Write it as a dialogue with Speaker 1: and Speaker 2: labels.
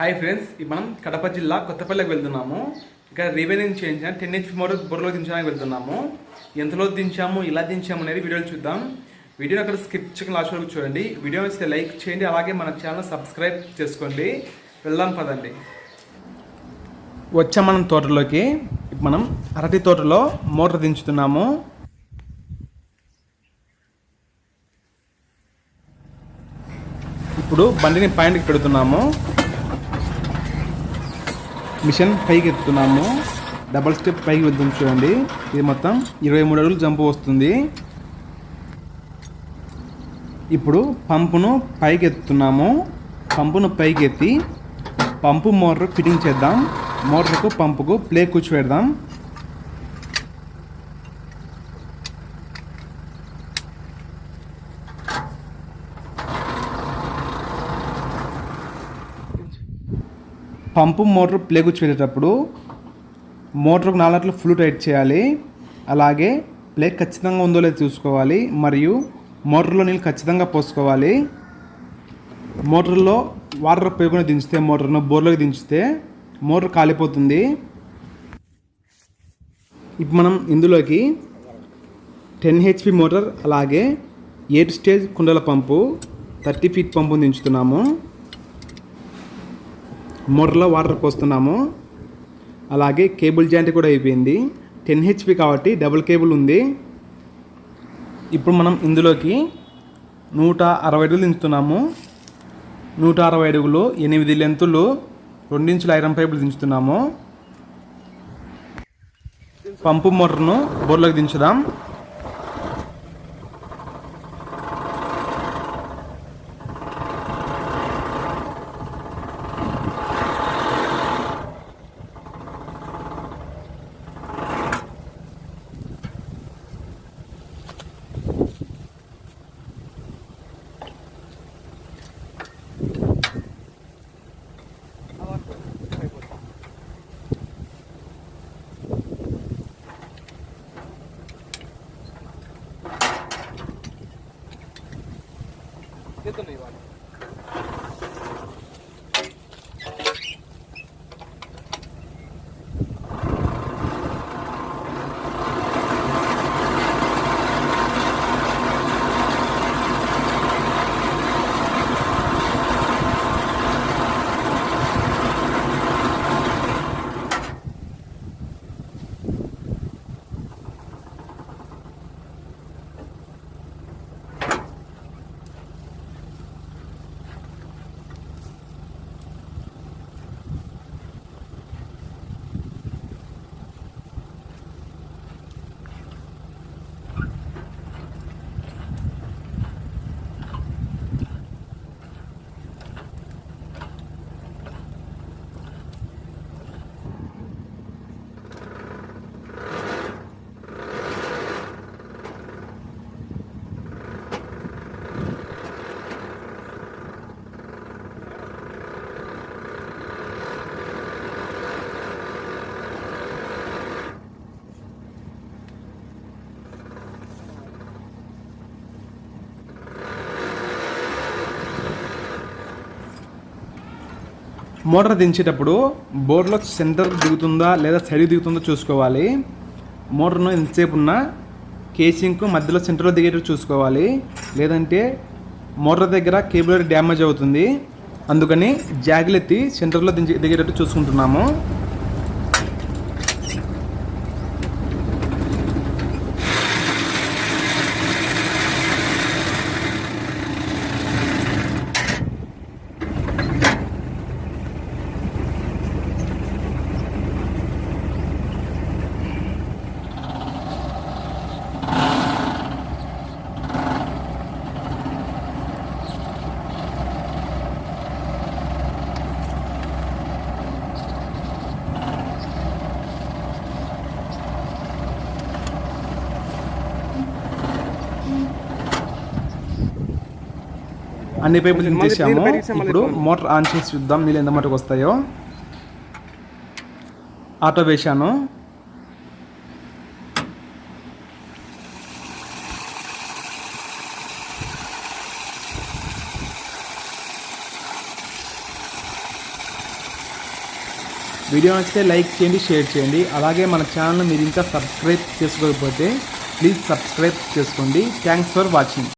Speaker 1: Hi friends మనం కడప జిల్లా కొత్తపల్లికి వెళ్తున్నాము. ఇక్కడ రివెన్యూ చేయించిన టెన్ హెచ్ మోటార్ బుర్రలో దించడానికి వెళ్తున్నాము. ఎంతలో దించాము ఇలా దించాము అనేది వీడియోలు చూద్దాం. వీడియోని అక్కడ స్కిప్ చేయకుండా లాస్ట్ వరకు చూడండి. వీడియో వస్తే లైక్ చేయండి అలాగే మన ఛానల్ సబ్స్క్రైబ్ చేసుకోండి. వెళ్దాం పదండి. వచ్చాం మనం తోటలోకి. ఇప్పుడు మనం అరటి తోటలో మోటార్ దించుతున్నాము. ఇప్పుడు బండిని పాయింట్కి పెడుతున్నాము. మిషన్ పైకి ఎత్తుతున్నాము. డబల్ స్టెప్ పైకి వెళ్తుంది చూడండి. ఇది మొత్తం ఇరవై మూడు అడుగులు జంపు వస్తుంది. ఇప్పుడు పంపును పైకి ఎత్తుతున్నాము. పంపును పైకి ఎత్తి పంపు మోటార్ ఫిట్టింగ్ చేద్దాం. మోటార్కు పంపుకు ప్లే కూర్చోబెడదాం. పంపు మోటార్ ప్లే కూర్చోబెట్టేటప్పుడు మోటార్కు నాలుగు ఫుల్ టైట్ చేయాలి. అలాగే ప్లే ఖచ్చితంగా ఉందో లేదో చూసుకోవాలి. మరియు మోటార్లో నీళ్ళు ఖచ్చితంగా పోసుకోవాలి. మోటార్లో వాటర్ పేగుని దించితే మోటార్ను బోర్లోకి దించితే మోటార్ కాలిపోతుంది. ఇప్పుడు మనం ఇందులోకి టెన్ హెచ్పి మోటార్ అలాగే ఎయిట్ స్టేజ్ కుండల పంపు థర్టీ ఫీట్ పంపును దించుతున్నాము. మోటార్లో వాటర్ పోస్తున్నాము. అలాగే కేబుల్ జాయింట్ కూడా అయిపోయింది. టెన్ హెచ్పి కాబట్టి డబుల్ కేబుల్ ఉంది. ఇప్పుడు మనం ఇందులోకి నూట అరవై అడుగులు దించుతున్నాము. నూట అరవై అడుగులు ఎనిమిది లెంతులు రెండించుల ఐరన్ పైపులు దించుతున్నాము. పంపు మోటార్ను బోర్లోకి దించుదాం. કેતન નહીં વાળું మోటార్ దించేటప్పుడు బోర్లో సెంటర్ దిగుతుందా లేదా సైడ్ దిగుతుందో చూసుకోవాలి. మోటార్ను ఎంతసేపు ఉన్నా కేసింగ్కు మధ్యలో సెంటర్లో దిగేటట్టు చూసుకోవాలి. లేదంటే మోటార్ దగ్గర కేబుల్ డ్యామేజ్ అవుతుంది. అందుకని జాగిలు సెంటర్లో దించి దిగేటట్టు చూసుకుంటున్నాము. అన్ని పైపులు దించేసాము ఇప్పుడు మోటార్ ఆన్ చేసి చూద్దాం నీళ్ళు ఎంత మటుకు వస్తాయో. ఆటో వేశాను. వీడియో నచ్చితే లైక్ చేయండి షేర్ చేయండి. అలాగే మన ఛానల్ మీరు ఇంకా సబ్స్క్రైబ్ చేసుకోకపోతే ప్లీజ్ సబ్స్క్రైబ్ చేసుకోండి. Thanks for watching